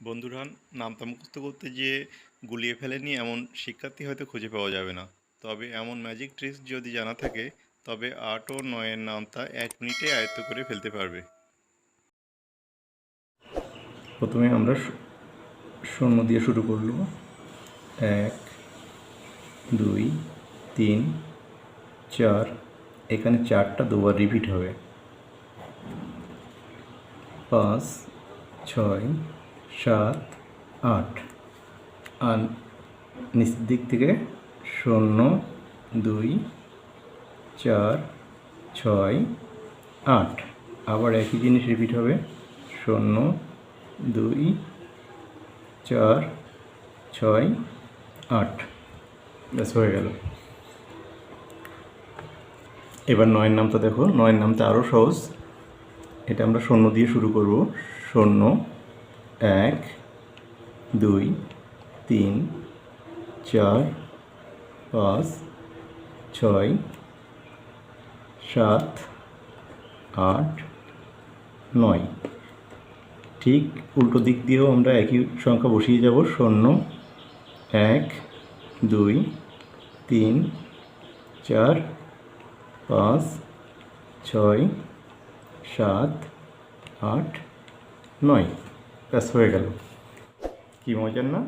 বন্ধুরা নামতা মুখস্থ করতে গিয়ে গুলিয়ে ফেলেনি এমন শিক্ষার্থী হয়তো খুঁজে পাওয়া যাবে না। তবে এমন ম্যাজিক ট্রিক্স যদি জানা থাকে, তবে আট ও নয়ের নামতা এক মিনিটে আয়ত্ত করে ফেলতে পারবে। প্রথমে আমরা শূন্য দিয়ে শুরু করব এক, দুই, তিন, চার, এখানে চারটা দুবার রিপিট হবে। পাঁচ, ছয় সাত, আট। আর নিচের দিক থেকে শূন্য, দুই, চার, ছয়, আট। আবার একই জিনিস রিপিট হবে। শূন্য, দুই, চার, ছয়, আট। ব্যাস, হয়ে গেল। এবার নয়ের নামটা দেখো। নয়ের নামটা আরও সহজ। এটা আমরা শূন্য দিয়ে শুরু করব। শূন্য এক, দুই, তিন, চার, পাঁচ, ছয়, সাত, আট, নয়। ঠিক উল্টো দিক দিয়েও আমরা একই সংখ্যা বসিয়ে যাব, শূন্য, এক, দুই, তিন, চার, পাঁচ, ছয়, সাত, আট, নয়। ব্যাস হয়ে গেল। কি মজার না?